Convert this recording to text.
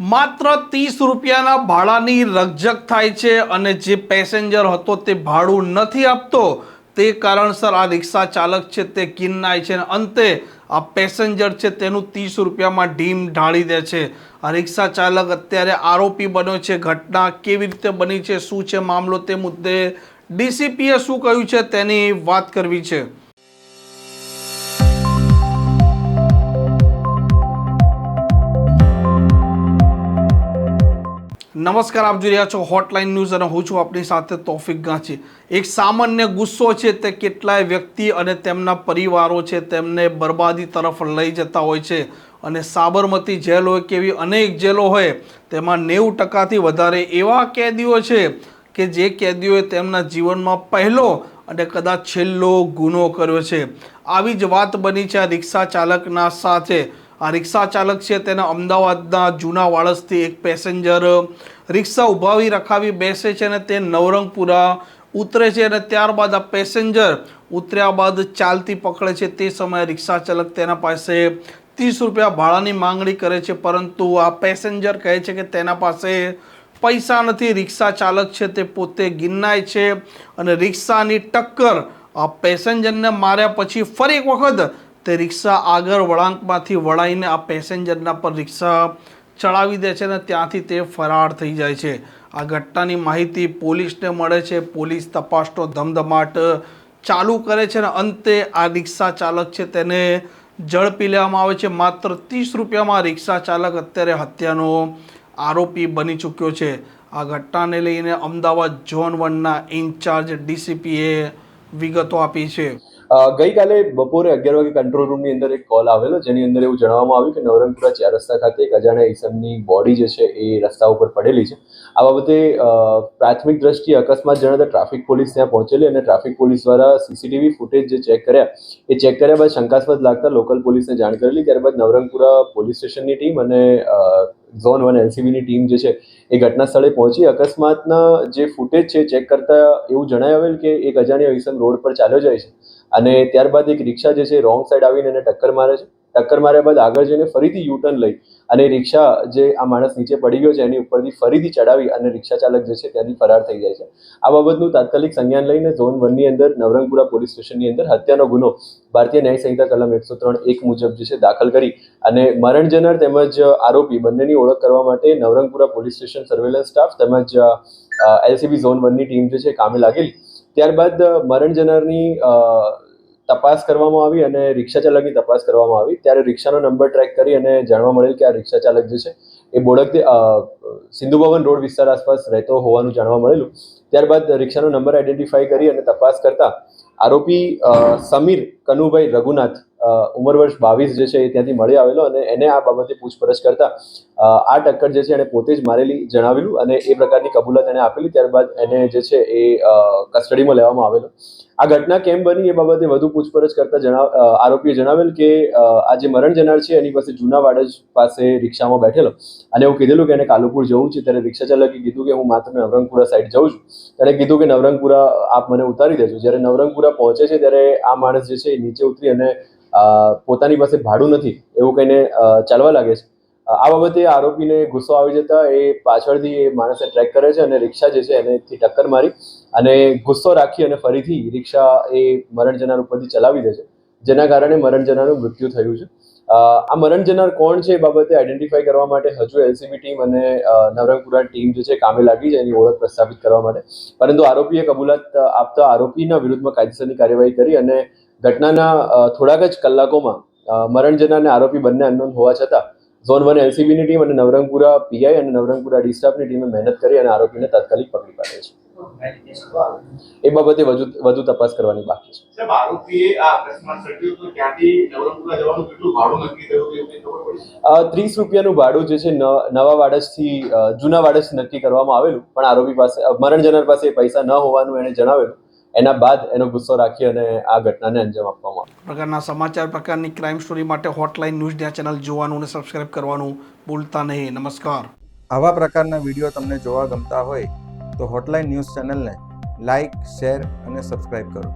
માત્ર ત્રીસ રૂપિયાના ભાડાની રકઝક થાય છે અને જે પેસેન્જર હતો તે ભાડું નથી આપતો, તે કારણસર આ રિક્ષા ચાલક છે તે કિન્નાય છે અને અંતે આ પેસેન્જર છે તેનું ત્રીસ રૂપિયામાં ઢીમ ઢાળી દે છે. આ રિક્ષા ચાલક અત્યારે આરોપી બન્યો છે, ઘટના કેવી રીતે બની છે, શું છે મામલો તે મુદ્દે ડીસીપીએ શું કહ્યું છે તેની વાત કરવી છે. નમસ્કાર, આપ જોઈ રહ્યા છો હોટલાઇન ન્યૂઝ અને હું છું આપની સાથે તોફિક ગાંચી. એક સામાન્ય ગુસ્સો છે તે કેટલાય વ્યક્તિ અને તેમના પરિવારો છે તેમને બરબાદી તરફ લઈ જતા હોય છે અને સાબરમતી જેલ હોય કે એવી અનેક જેલો હોય, તેમાં નેવું ટકાથી વધારે એવા કેદીઓ છે કે જે કેદીઓએ તેમના જીવનમાં પહેલો અને કદાચ છેલ્લો ગુનો કર્યો છે. આવી જ વાત બની છે આ રિક્ષા ચાલકના સાથે. આ રિક્ષા ચાલક છે, તેને અમદાવાદના જૂના વાળસથી એક પેસેન્જર રિક્ષા ઉભાવી રખાવી બેસે છે અને તે નવરંગપુરા ઉતરે છે અને ત્યારબાદ આ પેસેન્જર ઉતર્યા બાદ ચાલતી પકડે છે. તે સમયે રિક્ષા ચાલક તેના પાસે ત્રીસ રૂપિયા ભાડાની માંગણી કરે છે, પરંતુ આ પેસેન્જર કહે છે કે તેના પાસે પૈસા નથી. રિક્ષા ચાલક છે તે પોતે ગિન્નાય છે અને રિક્ષાની ટક્કર આ પેસેન્જરને માર્યા પછી ફરી એક વખત તે રિક્ષા આગળ વળાંકમાંથી વળાઈને આ પેસેન્જરના પર રિક્ષા ચડાવી દે છે અને ત્યાંથી તે ફરાર થઈ જાય છે. આ ઘટનાની માહિતી પોલીસને મળે છે. પોલીસ તપાસનો ધમધમાટ ચાલુ કરે છે અને અંતે આ રિક્ષા ચાલક છે તેને ઝડપી લેવામાં આવે છે. માત્ર ત્રીસ રૂપિયામાં રિક્ષા ચાલક અત્યારે હત્યાનો આરોપી બની ચૂક્યો છે. આ ઘટનાને લઈને અમદાવાદ ઝોન વનના ઇન્ચાર્જ ડીસીપીએ વિગતો આપી છે. ગઈકાલે બપોરે અગિયાર વાગે કંટ્રોલ રૂમની અંદર એક કોલ આવેલો, જેની અંદર એવું જણાવવામાં આવ્યું કે નવરંગપુરા ચાર રસ્તા ખાતે એક અજાણ્યા ઈસમની બોડી જે છે એ રસ્તા ઉપર પડેલી છે. આ બાબતે પ્રાથમિક દ્રષ્ટિએ અકસ્માત જણાતા ટ્રાફિક પોલીસ ત્યાં પહોંચેલી અને ટ્રાફિક પોલીસ દ્વારા સીસીટીવી ફૂટેજ જે ચેક કર્યા, એ ચેક કર્યા બાદ શંકાસ્પદ લાગતા લોકલ પોલીસને જાણ કરેલી, ત્યારબાદ નવરંગપુરા પોલીસ સ્ટેશનની ટીમ અને ઝોન વન એલસીબીની ટીમ જે છે એ ઘટના સ્થળે પહોંચી. અકસ્માતના જે ફૂટેજ છે ચેક કરતા એવું જણાવેલ કે એક અજાણ્યો ઈસમ રોડ પર ચાલ્યો જાય છે. અને ત્યારબાદ એક રિક્ષા જે છે રોંગ સાઈડ આવીને એને ટક્કર મારે છે. ટક્કર માર્યા બાદ આગળ જઈને ફરીથી યુટર્ન લઈ અને રિક્ષા જે આ માણસ નીચે પડી ગયો છે, એની ઉપરથી ફરીથી ચડાવી અને રિક્ષા ચાલક જે છે, ત્યાંથી ફરાર થઈ જાય છે. આ બાબતનું તાત્કાલિક સંજ્ઞાન લઈને ઝોન વનની અંદર, નવરંગપુરા પોલીસ સ્ટેશનની અંદર હત્યાનો ગુનો ભારતીય ન્યાય સંહિતા કલમ એકસો ત્રણ એક મુજબ જે છે, દાખલ કરી અને મરણ જનાર તેમજ આરોપી બંનેની ઓળખ કરવા માટે Navrangpura police station surveillance staff તેમજ એલસીબી ઝોન વનની ટીમ જે છે, કામે લાગેલી. ત્યારબાદ મરણ જનારની તપાસ કરવામાં આવી અને રિક્ષા ચાલકની તપાસ કરવામાં આવી ત્યારે રિક્ષાનો નંબર ટ્રેક કરી અને જાણવા મળેલ કે આ રિક્ષા ચાલક જે છે એ બોડકથી અ, સિંધુ ભવન રોડ વિસ્તાર આસપાસ રહેતો હોવાનું જાણવા મળેલું. ત્યારબાદ રિક્ષાનો નંબર આઈડેન્ટિફાઈ કરી અને તપાસ કરતા આરોપી સમીર કનુભાઈ રઘુનાથ ઉંમર વર્ષ બાવીસ જે છે એ ત્યાંથી મળી આવેલો અને એને આ બાબતે પૂછપરછ કરતા આ ટક્કર જે છે એને પોતે જ મારેલી જણાવેલું અને એ પ્રકારની કબૂલાત એને આપેલી, ત્યારબાદ એને જે છે એ કસ્ટડીમાં લેવામાં આવેલો. આ ઘટના કેમ બની એ બાબતે વધુ પૂછપરછ કરતા જણાવ આરોપીએ જણાવેલ કે આ જે મરણ જનાર છે એની પાસે જૂના વાડજ પાસે રિક્ષામાં બેઠેલો અને એવું કીધેલું કે એને કાલુપુર જવું છે, ત્યારે રિક્ષા ચાલકે કીધું કે હું માત્ર નવરંગપુરા સાઈડ જઉં છું. તેણે કીધું કે નવરંગપુરા આપ મને ઉતારી દેજો. જ્યારે નવરંગપુરા પહોંચે છે, ત્યારે આ માણસ જે છે એ નીચે ઉતરી અને પોતાની પાસે ભાડું નથી, એવું કહીને ચાલવા લાગે છે. આ બાબતે આરોપીને ગુસ્સો આવી જતા એ પાછળથી એ માણસે ટ્રેક કરે છે અને રિક્ષા જે છે એનેથી ટક્કર મારી અને ગુસ્સો રાખી અને ફરીથી રિક્ષા એ મરણ જનાર ઉપરથી ચલાવી દે છે, જેના કારણે મરણ જનારનું મૃત્યુ થયું છે. આ મરણ જનાર કોણ છે એ બાબતે આઈડેન્ટિફાઈ કરવા માટે હજુ એલસીબી ટીમ અને નવરંગપુરા ટીમ જે છે કામે લાગી છે, એની ઓળખ પ્રસ્થાપિત કરવા માટે. પરંતુ આરોપીએ કબૂલાત આપતા આરોપીના વિરુદ્ધમાં કાયદેસરની કાર્યવાહી કરી અને ઘટનાના થોડાક જ કલાકોમાં અ, અને આરોપી બંને અનનોન હોવા છતાં ઝોન વન એલસીબીની ટીમ અને નવરંગપુરા પીઆઈ અને નવરંગપુરા ડિસ્ટાફની ટીમે મહેનત કરી અને આરોપીને તાત્કાલિક પકડી પાડે છે. એ બાબતે વધુ વધુ તપાસ કરવાની બાકી છે. આરોપીએ આ અકસ્માત સર્જ્યો તો ત્યાંથી નવરંગપુરા જવાનું કેટલું ભાડું નક્કી થયું હતું એવું કંઈ ખબર પડી? અ, ત્રીસ રૂપિયાનું ભાડું જે છે નવા વાડજથી જૂના વાડજથી નક્કી કરવામાં આવેલું પણ આરોપી પાસે મરણ જનાર પાસે પૈસા ન હોવાનું એને જણાવેલું. એના બાદ એનો ગુસ્સો રાખી અને આ ઘટનાને અંજામ આપવામાં આવ્યો. પ્રકારના સમાચાર પ્રકારની ક્રાઇમ સ્ટોરી માટે હોટલાઇન ન્યૂઝ ડ્યા ચેનલ જોવાનું અને સબસ્ક્રાઇબ કરવાનું ભૂલતા નહીં. નમસ્કાર. આવા પ્રકારના વીડિયો તમને જોવા ગમતા હોય તો હોટલાઇન ન્યૂઝ ચેનલને લાઇક શેર અને સબસ્ક્રાઇબ કરો.